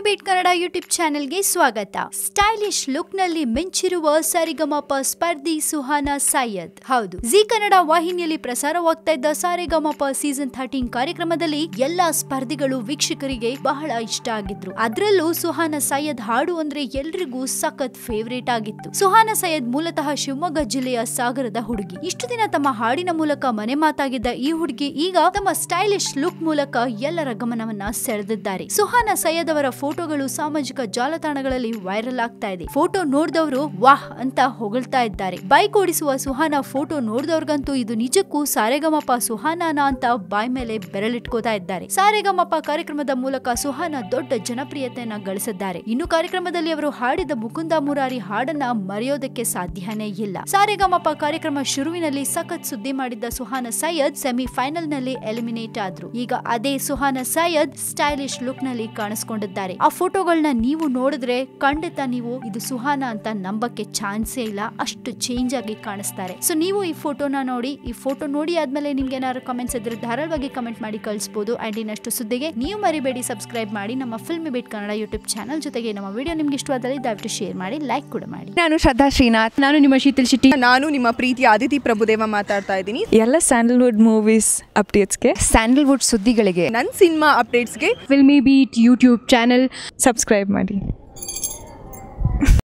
Beet Kannada YouTube ಚಾನೆಲ್ಗೆ ಸ್ವಾಗತ. Stylish ಲುಕ್ನಲ್ಲಿ ಮಿಂಚಿರುವ ಪ ಸ್ಪರ್ಧಿ ಸುಹಾನಾ ಸೈಯದ್. ಹೌದು, ಜಿ ಕನ್ನಡ ವಾಹಿನಿಯಲ್ಲಿ ಪ್ರಸಾರವಾಗ್ತಾ ಇದ್ದ ಸಾರೆಗಮಪ ಸೀಸನ್ ಥರ್ಟೀನ್ ಕಾರ್ಯಕ್ರಮದಲ್ಲಿ ಎಲ್ಲಾ ಸ್ಪರ್ಧಿಗಳು ವೀಕ್ಷಕರಿಗೆ ಬಹಳ ಇಷ್ಟ ಆಗಿದ್ರು. ಅದರಲ್ಲೂ ಸುಹಾನಾ ಸೈಯದ್ ಹಾಡು ಅಂದ್ರೆ ಎಲ್ರಿಗೂ ಸಖತ್ ಫೇವರೇಟ್ ಆಗಿತ್ತು. ಸುಹಾನಾ ಸೈಯದ್ ಮೂಲತಃ ಶಿವಮೊಗ್ಗ ಜಿಲ್ಲೆಯ ಸಾಗರದ ಹುಡುಗಿ. ಇಷ್ಟು ದಿನ ತಮ್ಮ ಹಾಡಿನ ಮೂಲಕ ಮನೆ ಮಾತಾಗಿದ್ದ ಈ ಹುಡುಗಿ ಈಗ ತಮ್ಮ ಸ್ಟೈಲಿಶ್ ಲುಕ್ ಮೂಲಕ ಎಲ್ಲರ ಗಮನವನ್ನ ಸೆಳೆದಿದ್ದಾರೆ. ಸುಹಾನಾ ಸೈಯದ್ ಅವರ ಫೋಟೋಗಳು ಸಾಮಾಜಿಕ ಜಾಲತಾಣಗಳಲ್ಲಿ ವೈರಲ್ ಆಗ್ತಾ ಇದೆ. ಫೋಟೋ ನೋಡಿದವರು ವಾಹ್ ಅಂತ ಹೊಗಳ್ತಾ ಇದ್ದಾರೆ. ಬೈಕ್ ಓಡಿಸುವ ಸುಹಾನ ಫೋಟೋ ನೋಡಿದವ್ರಿಗಂತೂ ಇದು ನಿಜಕ್ಕೂ ಸಾರೆಗಮಪ ಸುಹಾನಾನ ಅಂತ ಬಾಯ್ ಮೇಲೆ ಬೆರಳಿಟ್ಕೋತಾ ಇದ್ದಾರೆ. ಸಾರೆಗಮಪ ಕಾರ್ಯಕ್ರಮದ ಮೂಲಕ ಸುಹಾನ ದೊಡ್ಡ ಜನಪ್ರಿಯತೆಯನ್ನ ಗಳಿಸಿದ್ದಾರೆ. ಇನ್ನು ಕಾರ್ಯಕ್ರಮದಲ್ಲಿ ಅವರು ಹಾಡಿದ ಮುಕುಂದ ಮುರಾರಿ ಹಾಡನ್ನ ಮರೆಯೋದಕ್ಕೆ ಸಾಧ್ಯನೇ ಇಲ್ಲ. ಸಾರೆಗಮಪ ಕಾರ್ಯಕ್ರಮ ಶುರುವಿನಲ್ಲಿ ಸಖತ್ ಸುದ್ದಿ ಮಾಡಿದ್ದ ಸುಹಾನ ಸೈಯದ್ ಸೆಮಿಫೈನಲ್ನಲ್ಲಿ ಎಲಿಮಿನೇಟ್ ಆದ್ರು. ಈಗ ಅದೇ ಸುಹಾನಾ ಸೈಯದ್ ಸ್ಟೈಲಿಶ್ ಲುಕ್ನಲ್ಲಿ ಕಾಣಿಸ್ಕೊಂಡಿದ್ದಾರೆ. ಆ ಫೋಟೋಗಳನ್ನ ನೀವು ನೋಡಿದ್ರೆ ಖಂಡಿತ ನೀವು ಇದು ಸುಹಾನ ಅಂತ ನಂಬಕ್ಕೆ ಚಾನ್ಸೇ ಇಲ್ಲ. ಅಷ್ಟು ಚೇಂಜ್ ಆಗಿ ಕಾಣಿಸ್ತಾರೆ. ಸೊ ನೀವು ಈ ಫೋಟೋನ ನೋಡಿ ಈ ಫೋಟೋ ನೋಡಿ ಆದ್ಮೇಲೆ ನಿಮ್ಗೆ ಏನಾದ್ರು ಕಮೆಂಟ್ಸ್ ಇದ್ರೆ ಧಾರಾಳವಾಗಿ ಕಮೆಂಟ್ ಮಾಡಿ ಕಳಿಸಬಹುದು ಅಂಡ್ ಇನ್ನಷ್ಟು ಸುದ್ದಿಗೆ ನೀವು ಮರಿಬೇಡಿ ಸಬ್ಸ್ಕ್ರೈಬ್ ಮಾಡಿ ನಮ್ಮ Filmibeat Kannada YouTube channel ಜೊತೆಗೆ ನಮ್ಮ ವಿಡಿಯೋ ನಿಮ್ಗೆ ಇಷ್ಟವಾದಲ್ಲಿ ದಯವಿಟ್ಟು ಶೇರ್ ಮಾಡಿ ಲೈಕ್ ಕೂಡ ಮಾಡಿ. ನಾನು ಶ್ರದ್ಧಾ ಶ್ರೀನಾಥ್. ನಾನು ನಿಮ್ಮ ಶೀತಲ್ ಶೆಟ್ಟಿ. ನಾನು ನಿಮ್ಮ ಪ್ರೀತಿ ಆದಿತಿ ಪ್ರಭುದೇವ ಮಾತಾಡ್ತಾ ಇದ್ದೀನಿ. ಎಲ್ಲ ಸ್ಯಾಂಡಲ್ವುಡ್ ಮೂವೀಸ್ ಅಪ್ಡೇಟ್ಸ್ಗೆ ಸ್ಯಾಂಡಲ್ವುಡ್ ಸುದ್ದಿಗಳಿಗೆ. ನನ್ನ ಸಿನಿಮಾ ಅಪ್ಡೇಟ್ಸ್ಗೆ ಫಿಲ್ಮಿ ಬೀಟ್ ಯೂಟ್ಯೂಬ್ ಸಬ್ಸ್ಕ್ರೈಬ್ ಮಾಡಿ.